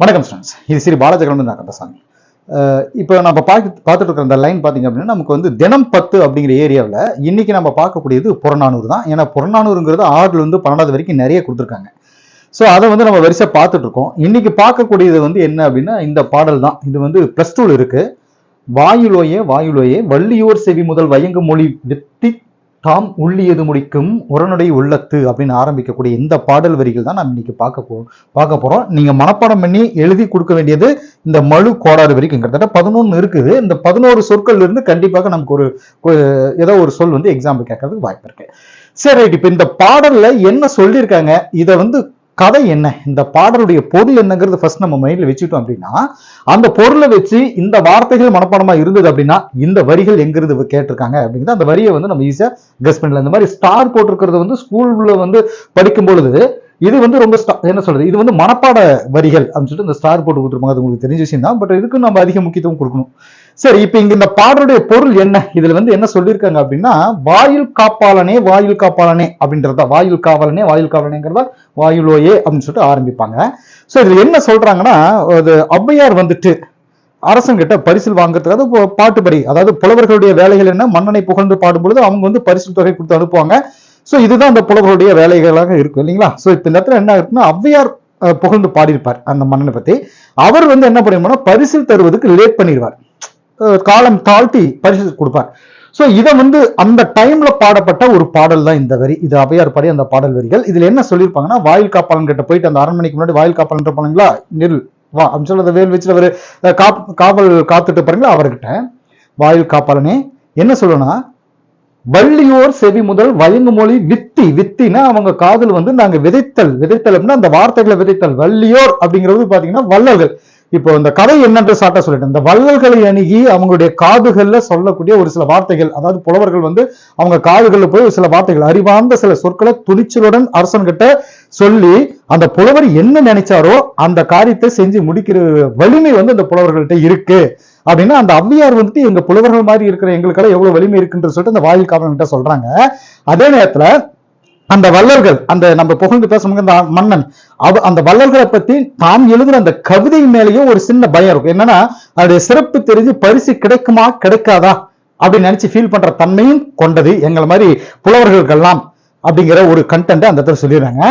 வணக்கம் ஸ்டூடெண்ட்ஸ் இது ஸ்ரீ பாலஜகலம் நான் கந்தசாமி. இப்போ நம்ம பார்க்க பார்த்துட்டு இருக்கிற அந்த லைன் பார்த்தீங்க அப்படின்னா நமக்கு வந்து தினம் பத்து அப்படிங்கிற ஏரியாவில் இன்றைக்கி நம்ம பார்க்கக்கூடியது புறநானூறு தான். ஏன்னா புறநானூறுங்கிறது ஆறுல இருந்து பன்னெண்டாவது வரைக்கும் நிறைய கொடுத்துருக்காங்க. ஸோ அதை வந்து நம்ம வரிசை பார்த்துட்டு இருக்கோம் இன்றைக்கி பார்க்கக்கூடியது வந்து என்ன அப்படின்னா இந்த பாடல் தான். இது வந்து ப்ளஸ் டூவில் இருக்குது வாயுலோயே வாயுலோயே வள்ளியோர் செவி முதல் வயங்கு மொழி வித்தி தாம் உள்ளியது முடிக்கும் உரனுடைய உள்ளத்து அப்படின்னு ஆரம்பிக்கக்கூடிய இந்த பாடல் வரிகள் தான் நம்ம இன்னைக்கு பார்க்க போ பார்க்க போறோம். நீங்க மனப்பாடம் பண்ணி எழுதி கொடுக்க வேண்டியது இந்த மழு கோடாறு வரைக்கும். கிட்டத்தட்ட பதினொன்று இருக்குது. இந்த பதினோரு சொற்கள் இருந்து கண்டிப்பாக நமக்கு ஒரு ஏதோ ஒரு சொல் வந்து எக்ஸாம்பிள் கேட்கறதுக்கு வாய்ப்பு இருக்கு. சரி ரைட் இப்போ இந்த பாடல்ல என்ன சொல்லியிருக்காங்க? இதை வந்து கதை என்ன? இந்த பாடலுடைய பொருள் என்னங்கிறது ஃபர்ஸ்ட் நம்ம மைண்ட்ல வச்சுட்டோம் அப்படின்னா அந்த பொருளை வச்சு இந்த வார்த்தைகள் மனப்பாடமா இருந்தது அப்படின்னா இந்த வரிகள் எங்கிருந்து கேட்டிருக்காங்க அப்படிங்கிறது அந்த வரியை வந்து நம்ம ஈஸியா கெஸ் பண்ணல இந்த மாதிரி ஸ்டார் போட்டிருக்கிறது வந்து ஸ்கூல்ல வந்து படிக்கும் பொழுது இது வந்து ரொம்ப என்ன சொல்றது? இது வந்து மனப்பாட வரிகள் அப்படின்னு சொல்லிட்டு இந்த ஸ்டார் போட்டு கொடுத்துருப்பாங்க. அது உங்களுக்கு தெரிஞ்ச விஷயம் தான். பட் இதுக்கு நம்ம அதிக முக்கியத்துவம் கொடுக்கணும். சரி இப்போ இங்க இந்த பாடலுடைய பொருள் என்ன? இதுல வந்து என்ன சொல்லியிருக்காங்க அப்படின்னா வாயில் காப்பாளனே வாயில் காப்பாளனே அப்படின்றதா வாயில் காவலனே வாயில் காவலனேங்கிறதா வாயுலோயே அப்படின்னு சொல்லிட்டு ஆரம்பிப்பாங்க. ஸோ இதுல என்ன சொல்றாங்கன்னா அது ஔவையார் வந்துட்டு அரசங்கிட்ட பரிசில் வாங்குறதுக்காக பாட்டுப்படி பாட்டு அதாவது புலவர்களுடைய வேலைகள் என்ன? மன்னனை புகழ்ந்து பாடும்பொழுது அவங்க வந்து பரிசு தொகை கொடுத்து அனுப்புவாங்க. ஸோ இதுதான் அந்த புலவர்களுடைய வேலைகளாக இருக்கும் இல்லைங்களா? ஸோ இப்போ இந்த இடத்துல என்ன இருக்குன்னா ஔவையார் புகழ்ந்து பாடியிருப்பார் அந்த மன்னனை பத்தி. அவர் வந்து என்ன பண்ணிருப்பாருன்னா பரிசில் தருவதுக்கு லேட் பண்ணிடுவார். காலம் தாழ்த்தி பரிசு கொடுப்பார். ஸோ இதை வந்து அந்த டைம்ல பாடப்பட்ட ஒரு பாடல் தான் இந்த வரி. இது அவையார் பாடி அந்த பாடல் வரிகள். இதுல என்ன சொல்லியிருப்பாங்கன்னா வாயில் காப்பாளன் கிட்ட போயிட்டு அந்த அரண்மனைக்கு முன்னாடி வாயில் காப்பாளன் இருப்பாங்களா நெல் வா அப்படின்னு சொல்லி வேல் வச்சுட்டு அவர் காப் காவல் காத்துட்டு பாருங்களா அவர்கிட்ட வாயில் காப்பாளனே என்ன சொல்லணும்னா வள்ளியோர் செவி முதல் வயங்கு மொழி வித்தி வித்தினா அவங்க காதல் வந்து நாங்க விதைத்தல் விதைத்தல் அப்படின்னா அந்த வார்த்தைகளை விதைத்தல். வள்ளியோர் அப்படிங்கிறது பாத்தீங்கன்னா வள்ளல்கள். இப்போ இந்த கதை என்னென்று சாட்டா சொல்லிட்டேன். இந்த வள்ளல்களை அணுகி அவங்களுடைய காதுகள்ல சொல்லக்கூடிய ஒரு சில வார்த்தைகள் அதாவது புலவர்கள் வந்து அவங்க காதுகள்ல போய் ஒரு சில வார்த்தைகள் அறிவார்ந்த சில சொற்களை துணிச்சலுடன் அரசன்கிட்ட சொல்லி அந்த புலவர் என்ன நினைச்சாரோ அந்த காரியத்தை செஞ்சு முடிக்கிற வலிமை வந்து அந்த புலவர்கள்ட்ட இருக்கு. அப்படின்னா அந்த அவ்வியார் வந்துட்டு எங்க புலவர்கள் மாதிரி இருக்கிற எங்களுக்கெல்லாம் எவ்வளவு வலிமை இருக்குன்னு சொல்லிட்டு அந்த வாயில் காவலன்கிட்ட சொல்றாங்க. அதே நேரத்துல அந்த வள்ளல்கள் அந்த நம்ம புகழ்ந்து பேசணுங்க அந்த மன்னன் அவ அந்த வள்ளல்களை பத்தி தாம் எழுதுற அந்த கவிதை மேலேயும் ஒரு சின்ன பயம் இருக்கும். என்னன்னா அதோடைய சிறப்பு தெரிஞ்சு பரிசு கிடைக்குமா கிடைக்காதா அப்படின்னு நினைச்சு ஃபீல் பண்ற தன்மையும் கொண்டது எங்களை மாதிரி புலவர்களுக்கெல்லாம் அப்படிங்கிற ஒரு கண்டென்ட் அந்த இடத்துல சொல்லிடுறாங்க.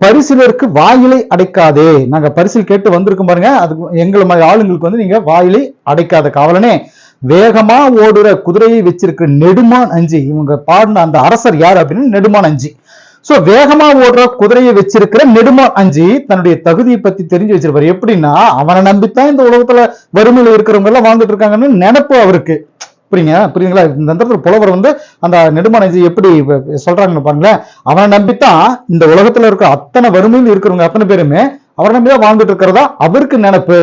பரிசிலருக்கு வாயிலை அடைக்காதே. நாங்க பரிசில் கேட்டு வந்திருக்கோம் பாருங்க. அதுக்கு எங்களை மாதிரி ஆளுங்களுக்கு வந்து நீங்க வாயிலை அடைக்காத காவலனே. வேகமா ஓடுற குதிரையை வச்சிருக்கிற நெடுமான் அஞ்சி இவங்க பாடின அந்த அரசர் யார் அப்படின்னு நெடுமான் அஞ்சி. சோ வேகமா ஓடுற குதிரையை வச்சிருக்கிற நெடுமான் அஞ்சி தன்னுடைய தகுதியை பத்தி தெரிஞ்சு வச்சிருப்பாரு. எப்படின்னா அவனை நம்பித்தான் இந்த உலகத்துல வறுமையில இருக்கிறவங்க எல்லாம் வாழ்ந்துட்டு இருக்காங்கன்னு நினைப்பு அவருக்கு. புரியுங்க? புரியுங்களா இந்த இடத்துல புலவர் வந்து அந்த நெடுமானஞ்சி எப்படி சொல்றாங்கன்னு பாருங்களேன். அவனை நம்பித்தான் இந்த உலகத்துல இருக்கிற அத்தனை வறுமையில் இருக்கிறவங்க அத்தனை பேருமே அவரை நம்பிதான் வாழ்ந்துட்டு இருக்கிறதா? அவருக்கு நினைப்பு.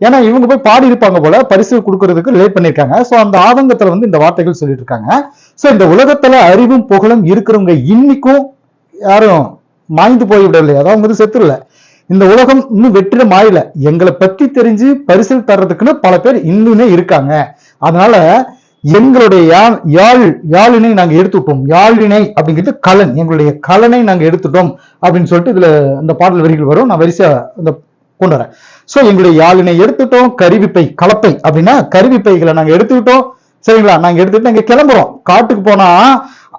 ஏன்னா இவங்க போய் பாடி இருப்பாங்க போல பரிசு கொடுக்கறதுக்கு லேட் பண்ணியிருக்காங்க. சோ அந்த ஆதங்கத்துல வந்து இந்த வார்த்தைகள் சொல்லிட்டு இருக்காங்க சோ இந்த உலகத்துல அறிவும் புகழும் இருக்கிறவங்க இன்னைக்கும் யாரும் மாய்ந்து போய்விடவில்லை. அதாவது அவங்க வந்து இல்லை இந்த உலகம் இன்னும் வெற்றிடம் ஆயில எங்களை பத்தி தெரிஞ்சு பரிசில் தர்றதுக்குன்னு பல பேர் இன்னுமே இருக்காங்க. அதனால எங்களுடைய யாழ் யாழினை நாங்கள் எடுத்துட்டோம். யாழினை அப்படிங்கிறது கலன். எங்களுடைய கலனை நாங்கள் எடுத்துட்டோம் அப்படின்னு சொல்லிட்டு இதுல இந்த பாடல் வரிகள் வரும். நான் வரிசையா இந்த கொண்டு வரேன். சோ எங்களுடைய யாழினை எடுத்துட்டோம். கருவிப்பை கலப்பை அப்படின்னா கருவிப்பைகளை நாங்கள் எடுத்துக்கிட்டோம். சரிங்களா? நாங்க எடுத்துட்டு நாங்க கிளம்புறோம். காட்டுக்கு போனா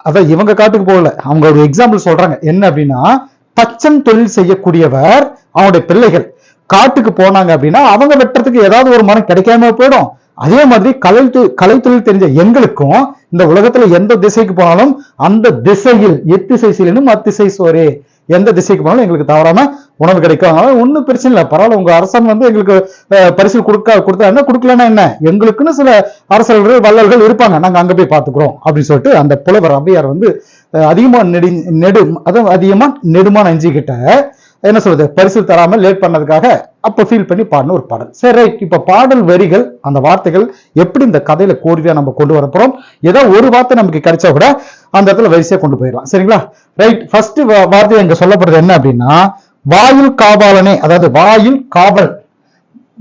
அதான் இவங்க காட்டுக்கு போகல. அவங்க ஒரு எக்ஸாம்பிள் சொல்றாங்க. என்ன அப்படின்னா பச்சன் தொழில் செய்யக்கூடியவர் அவனுடைய பிள்ளைகள். காட்டுக்கு போனாங்க அப்படின்னா அவங்க வெட்டுறதுக்கு ஏதாவது ஒரு மரம் கிடைக்காம போயிடும். அதே மாதிரி கலை தொ- கலைத்தொழில் தெரிஞ்ச எங்களுக்கும் இந்த உலகத்துல எந்த திசைக்கு போனாலும் அந்த திசையில் எத்திசை சீலனும் அத்திசை சோரே. எந்த திசைக்கு போனாலும் எங்களுக்கு தவறாம உணவு கிடைக்கும். அதனால ஒன்றும் பிரச்சனை இல்லை. பரவாயில்ல உங்க அரசன் வந்து எங்களுக்கு பரிசு கொடுக்க கொடுத்தா என்ன கொடுக்கலன்னா என்ன? எங்களுக்குன்னு சில அரசர்கள் வள்ளல்கள் இருப்பாங்க. நாங்க அங்க போய் பாத்துக்கிறோம் அப்படின்னு சொல்லிட்டு அந்த புலவர் ஔவையார் வந்து அதிகமாக அதிகமா நெடு நெடு அதுவும் அதிகமா நெடுமா நஞ்சு என்ன சொல்றது? பரிசு தராமல் லேட் பண்ணதுக்காக அப்ப ஃபீல் பண்ணி பாடின ஒரு பாடல். சரி ரைட் இப்ப பாடல் வரிகள் அந்த வார்த்தைகள் எப்படி இந்த கதையில கோர்வையா நம்ம கொண்டு வர போறோம்? ஏதோ ஒரு வார்த்தை நமக்கு கிடைச்சா கூட அந்த இடத்துல வரிசையா கொண்டு போயிடலாம். சரிங்களா? ரைட் ஃபர்ஸ்ட் வார்த்தை இங்க சொல்லப்படுறது என்ன அப்படின்னா வாயில் காவலனே அதாவது வாயில் காவல்.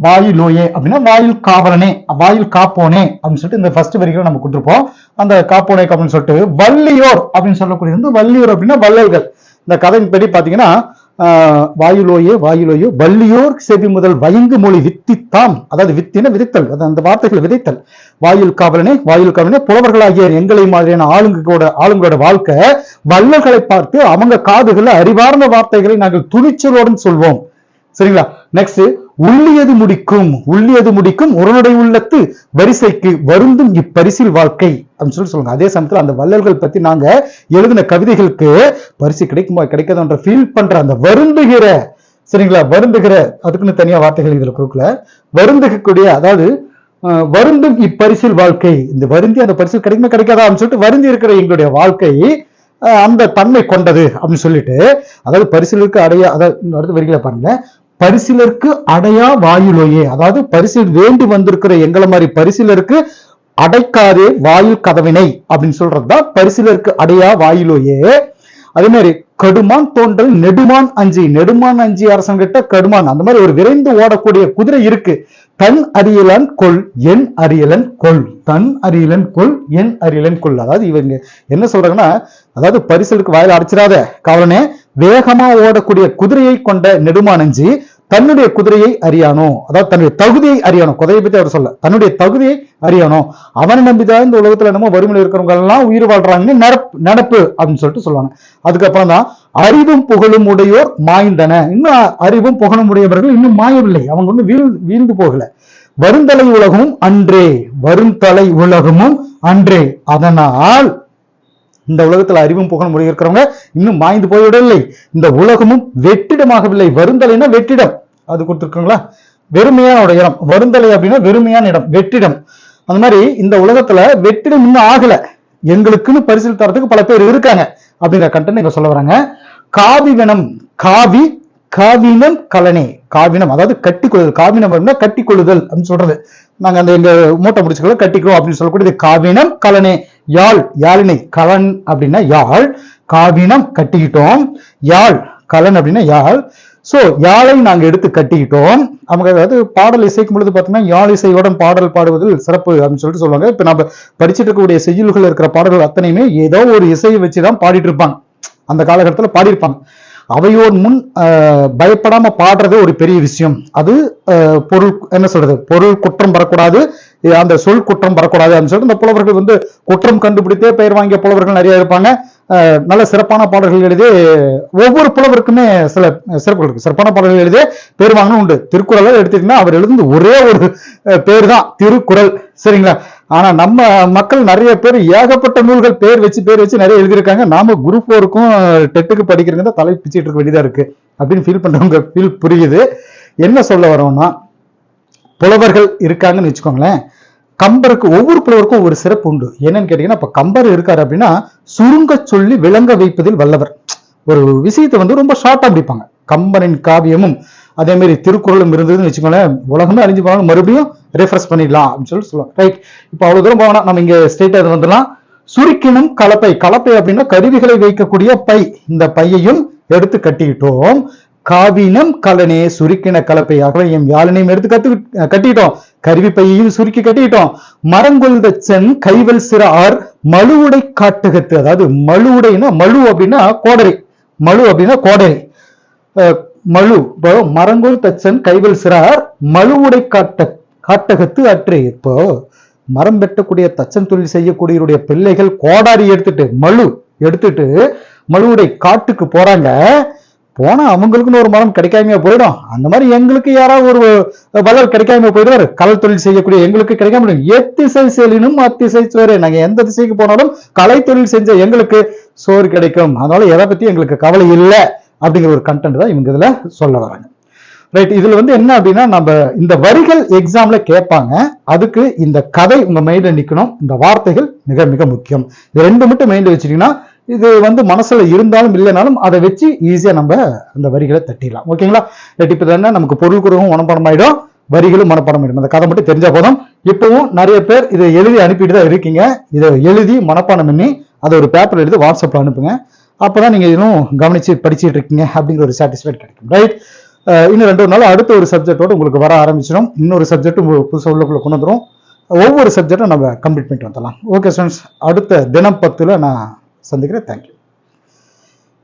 வாயிலோயே அப்படின்னா வாயில் காவலனே வாயில் காப்போனே அப்படின்னு சொல்லிட்டு இந்த ஃபர்ஸ்ட் வரிகளை நம்ம கொடுத்துருப்போம். அந்த காப்போனே அப்படின்னு சொல்லிட்டு வள்ளியோர் அப்படின்னு சொல்லக்கூடியது வந்து வள்ளியோர் அப்படின்னா வள்ளல்கள். இந்த கதையின் படி பாத்தீங்கன்னா வாயுலோயே வாயுலோயோ வள்ளியோர் செவி முதல் வயங்கு மொழி வித்தித்தாம். அதாவது வித்தின விதைத்தல் அந்த வார்த்தைகளை விதைத்தல். வாயுல் காவலனே வாயுல் காவலனே புலவர்களாகிய எங்களை மாதிரியான ஆளுங்களோட ஆளுங்களோட வாழ்க்கை வள்ளல்களை பார்த்து அவங்க காதுகளை அறிவார்ந்த வார்த்தைகளை நாங்கள் துணிச்சலுடன் சொல்வோம். சரிங்களா? நெக்ஸ்ட் உள்ளியது முடிக்கும் உள்ளியது முடிக்கும் உரனுடைய உள்ளத்து வரிசைக்கு வருந்தும் இப்பரிசில் வாழ்க்கை அப்படின்னு சொல்லி சொல்லுங்க. அதே சமயத்துல அந்த வள்ளல்கள் பத்தி நாங்க எழுதின கவிதைகளுக்கு பரிசு கிடைக்குமா கிடைக்காதுன்ற ஃபீல் பண்ற அந்த வருந்துகிற சரிங்களா? வருந்துகிற அதுக்குன்னு தனியா வார்த்தைகள் இதுல கொடுக்கல. வருந்துகக்கூடிய அதாவது வருந்தும் இப்பரிசில் வாழ்க்கை. இந்த வருந்தி அந்த பரிசில் கிடைக்குமா கிடைக்காதா அப்படின்னு சொல்லிட்டு வருந்தி இருக்கிற எங்களுடைய வாழ்க்கை அந்த தன்மை கொண்டது அப்படின்னு சொல்லிட்டு அதாவது பரிசிலுக்கு அடைய அதாவது இன்னும் அடுத்த வரிகளை பாருங்க. பரிசிலருக்கு அடையா வாயுலோயே. அதாவது பரிசில் வேண்டி வந்திருக்கிற எங்களை மாதிரி பரிசிலருக்கு அடைக்காதே வாயில் கதவினை அப்படின்னு சொல்றதுதான் பரிசிலருக்கு அடையா வாயிலோயே. அதே மாதிரி கடுமான் தோன்றல் நெடுமான் அஞ்சி. நெடுமான் அஞ்சி அரசன் கிட்ட கடுமான். அந்த மாதிரி ஒரு விரைந்து ஓடக்கூடிய குதிரை இருக்கு. தன் அரியலன் கொள் என் அரியலன் கொள். தன் அரியலன் கொள் என் அரியலன் கொள். அதாவது இவங்க என்ன சொல்றாங்கன்னா அதாவது பரிசலுக்கு வாயில் அடைச்சிடாத. காவலனே வேகமா ஓடக்கூடிய குதிரையை கொண்ட நெடுமானஞ்சி தன்னுடைய குதிரையை அறியானோ? அதாவது தன்னுடைய தகுதியை அறியணும் குதிரையை பத்தி அவர் சொல்ல தன்னுடைய தகுதியை அறியணும் அவனை நம்பிதான் இந்த உலகத்துல என்னமோ வறுமையில் இருக்கிறவங்க எல்லாம் உயிர் வாழ்றாங்கன்னு நடப்பு நடப்பு அப்படின்னு சொல்லிட்டு சொல்லுவாங்க. அதுக்கப்புறம் தான் அறிவும் புகழும் உடையோர் மாய்ந்தன. இன்னும் அறிவும் புகழும் உடையவர்கள் இன்னும் மாயவில்லை. அவங்க ஒன்றும் வீழ் வீழ்ந்து போகல. வருந்தலை உலகமும் அன்றே. வருந்தலை உலகமும் அன்றே. அதனால் இந்த உலகத்துல அறிவும் புகழும் உடைய இருக்கிறவங்க இன்னும் மாய்ந்து போய்விடவில்லை. இந்த உலகமும் வெற்றிடமாகவில்லை. வருந்தலைன்னா வெற்றிடம். அது கொடுத்துருக்குங்களா? வெறுமையான ஒரு இடம். வருந்தலை அப்படின்னா வெறுமையான இடம் வெற்றிடம். அந்த மாதிரி இந்த உலகத்துல வெற்றிடம் இன்னும் ஆகல. எங்களுக்குன்னு பரிசில் தரத்துக்கு பல பேர் இருக்காங்க அப்படிங்கிற கண்டென்ட் இங்க சொல்ல வராங்க. காவிவனம் காவி காவினம் கலனே. காவினம் அதாவது கட்டி கொள்ளுதல் காவினம் அப்படின்னா கட்டி கொள்ளுதல் அப்படின்னு சொல்றது. நாங்க அந்த எங்க மூட்டை முடிச்சுக்கல கட்டிக்கிறோம் அப்படின்னு சொல்லக்கூடியது காவினம் கலனே. யாழ் யாழினை கலன் அப்படின்னா யாழ் காவினம் கட்டிக்கிட்டோம். யாழ் கலன் அப்படின்னா யாழ் ஸோ யாழை நாங்கள் எடுத்து கட்டிக்கிட்டோம். அவங்க அதாவது பாடல் இசைக்கும் பொழுது பார்த்தீங்கன்னா யாழ் இசையுடன் பாடல் பாடுவதில் சிறப்பு அப்படின்னு சொல்லிட்டு சொல்லுவாங்க. இப்போ நம்ம படிச்சுட்டு இருக்கக்கூடிய செய்யுள்கள் இருக்கிற பாடல்கள் அத்தனையுமே ஏதோ ஒரு இசையை வச்சு தான் பாடிட்டு இருப்பாங்க. அந்த காலகட்டத்தில் பாடியிருப்பாங்க. அவையோர் முன் பயப்படாமல் பயப்படாம பாடுறது ஒரு பெரிய விஷயம். அது பொருள் என்ன சொல்றது? பொருள் குற்றம் வரக்கூடாது. அந்த சொல் குற்றம் வரக்கூடாது அப்படின்னு சொல்லிட்டு இந்த புலவர்கள் வந்து குற்றம் கண்டுபிடித்தே பெயர் வாங்கிய புலவர்கள் நிறைய இருப்பாங்க. நல்ல சிறப்பான பாடல்கள் எழுதி ஒவ்வொரு புலவருக்குமே சில சிறப்புகள் இருக்கு. சிறப்பான பாடல்கள் எழுதி பேர் வாங்கணும் உண்டு. திருக்குறளை எடுத்துக்கிட்டீங்கன்னா அவர் எழுதுனது ஒரே ஒரு பேர் தான் திருக்குறள். சரிங்களா? ஆனா நம்ம மக்கள் நிறைய பேர் ஏகப்பட்ட நூல்கள் பேர் வச்சு பேர் வச்சு நிறைய எழுதியிருக்காங்க. நாம குரூப் ஃபோருக்கும் டெட்டுக்கு படிக்கிறவங்க தான் தலை பிச்சுட்டு இருக்க வேண்டியதா இருக்கு. அப்படின்னு ஃபீல் பண்றவங்க ஃபீல் புரியுது. என்ன சொல்ல வரோம்னா புலவர்கள் இருக்காங்கன்னு வச்சுக்கோங்களேன். கம்பருக்கு ஒவ்வொரு புலவருக்கும் ஒரு சிறப்பு உண்டு. என்னன்னு கேட்டீங்கன்னா இப்ப கம்பர் இருக்காரு அப்படின்னா சுருங்க சொல்லி விளங்க வைப்பதில் வல்லவர். ஒரு விஷயத்தை வந்து ரொம்ப ஷார்ட்டா முடிப்பாங்க கம்பனின் காவியமும் அதே மாதிரி திருக்குறளும் இருந்ததுன்னு வச்சுக்கோங்களேன் உலகமே அழிஞ்சு போனாலும் மறுபடியும் ரெஃப்ரெஷ் பண்ணிடலாம் அப்படின்னு சொல்லி சொல்லுவோம் ரைட் இப்போ அவ்வளவு தூரம் போகணும் நம்ம இங்க ஸ்டேட் வந்துடலாம். சுருக்கினும் கலப்பை கலப்பை அப்படின்னா கருவிகளை வைக்கக்கூடிய பை. இந்த பையையும் எடுத்து கட்டிக்கிட்டோம் காவினம் கலனே சுருக்கின கலப்பை. ஆகவே எம் யாழினையும் எடுத்து கத்து கட்டிட்டோம். கருவி பையையும் சுருக்கி கட்டிட்டோம். மரங்கொழுந்த சென் கைவல் சிற ஆர் மழுவுடை காட்டுகத்து அதாவது மழுவுடைனா மழு அப்படின்னா கோடரி. மழு அப்படின்னா கோடரி. அஹ், மழு. இப்போ தச்சன் கைவல் சிறார் மழுவுடை காட்ட காட்டகத்து அற்று. இப்போ மரம் வெட்டக்கூடிய தச்சன் தொழில் செய்யக்கூடியவருடைய பிள்ளைகள் கோடாரி எடுத்துட்டு மழு எடுத்துட்டு மழுவுடை காட்டுக்கு போறாங்க. போனா அவங்களுக்குன்னு ஒரு மரம் கிடைக்காமையா போயிடும். அந்த மாதிரி எங்களுக்கு யாராவது ஒரு வளர் கிடைக்காம போயிடுவார். கலை தொழில் செய்யக்கூடிய எங்களுக்கு கிடைக்காம எத்திசை செலினும் அத்திசை சோறு நாங்க எந்த திசைக்கு போனாலும் கலை தொழில் செஞ்ச எங்களுக்கு சோறு கிடைக்கும். அதனால எதை பத்தி எங்களுக்கு கவலை இல்லை அப்படிங்கிற ஒரு கண்டென்ட் தான் இவங்க இதுல சொல்ல வராங்க. ரைட் இதுல வந்து என்ன அப்படின்னா நம்ம இந்த வரிகள் எக்ஸாம்ல கேட்பாங்க. அதுக்கு இந்த கதை உங்கள் மைண்ட்ல நிக்கணும். இந்த வார்த்தைகள் மிக மிக முக்கியம். இது ரெண்டு மட்டும் மைண்டில் வச்சுட்டிங்கன்னா இது வந்து மனசில் இருந்தாலும் இல்லைனாலும் அதை வச்சு ஈஸியாக நம்ம அந்த வரிகளை தட்டிடலாம். ஓகேங்களா ரைட் இப்போ நமக்கு பொருள் குருவும் மனப்பாடம் ஆயிடும் வரிகளும் மனப்பாடம் ஆகிடும் அந்த கதை மட்டும் தெரிஞ்சால் போதும். இப்பவும் நிறைய பேர் இதை எழுதி அனுப்பிட்டு தான் இருக்கீங்க. இதை எழுதி மனப்பாடம் பண்ணி அதை ஒரு பேப்பர் எழுதி வாட்ஸ்அப்பில் அனுப்புங்க. அப்போ தான் நீங்கள் இன்னும் கவனித்து படிச்சுட்டு இருக்கீங்க அப்படிங்கிற ஒரு சாட்டிஸ்ஃபைட் கிடைக்கும். ரைட் இன்னும் ரெண்டு நாள் அடுத்த ஒரு சப்ஜெக்டோடு உங்களுக்கு வர ஆரம்பிச்சிடும். இன்னொரு சப்ஜெக்ட்டும் புதுசாக உள்ளக்குள்ளே கொண்டு வந்துடும் ஒவ்வொரு சப்ஜெக்டும் நம்ம கம்ப்ளீட் பண்ணிட்டு வந்துடலாம். ஓகே ஸ்டூடெண்ட்ஸ் அடுத்த தினம் பத்தில் நான் சந்திக்கிறேன் தேங்க்யூ